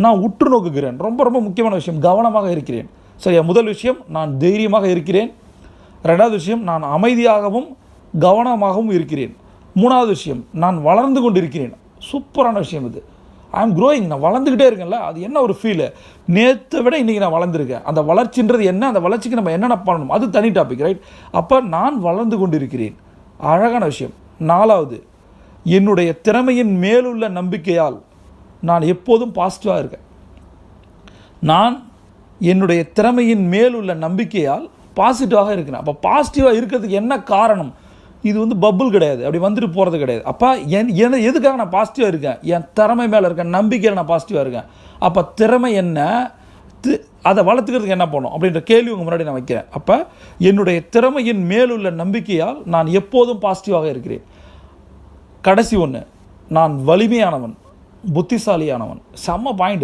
நான் உற்று நோக்குகிறேன். ரொம்ப ரொம்ப முக்கியமான விஷயம். கவனமாக இருக்கிறேன். சரியா? முதல் விஷயம் நான் தைரியமாக இருக்கிறேன். ரெண்டாவது விஷயம் நான் அமைதியாகவும் கவனமாகவும் இருக்கிறேன். மூணாவது விஷயம் நான் வளர்ந்து கொண்டிருக்கிறேன். சூப்பரான விஷயம் இது. ஐ எம் க்ரோயிங் நான் வளர்ந்துக்கிட்டே இருக்கேன்ல. அது என்ன ஒரு ஃபீலு நேற்றை விட இன்றைக்கி நான் வளர்ந்துருக்கேன். அந்த வளர்ச்சின்றது என்ன? அந்த வளர்ச்சிக்கு நம்ம என்னென்ன பண்ணணும்? அது தனி டாபிக் ரைட் அப்போ நான் வளர்ந்து கொண்டிருக்கிறேன். அழகான விஷயம். நாலாவது என்னுடைய திறமையின் மேலுள்ள நம்பிக்கையால் நான் எப்போதும் பாசிட்டிவாக இருக்கேன். நான் என்னுடைய திறமையின் மேலுள்ள நம்பிக்கையால் பாசிட்டிவாக இருக்கிறேன். அப்போ பாசிட்டிவாக இருக்கிறதுக்கு என்ன காரணம்? இது வந்து பப்புள் கிடையாது. அப்படி வந்துட்டு போகிறது கிடையாது. அப்போ என் என எதுக்காக நான் பாசிட்டிவாக இருக்கேன்? என் திறமை மேலே இருக்கேன் நம்பிக்கையில் நான் பாசிட்டிவாக இருக்கேன். அப்போ திறமை என்ன? தி- அதை வளர்த்துக்கிறதுக்கு என்ன பண்ணும் அப்படின்ற கேள்வி உங்கள் முன்னாடி நான் வைக்கிறேன். அப்போ என்னுடைய திறமையின் மேலுள்ள நம்பிக்கையால் நான் எப்போதும் பாசிட்டிவாக இருக்கிறேன். கடைசி ஒன்று நான் வலிமையானவன். புத்திசாலியானவன். செம்ம பாயிண்ட்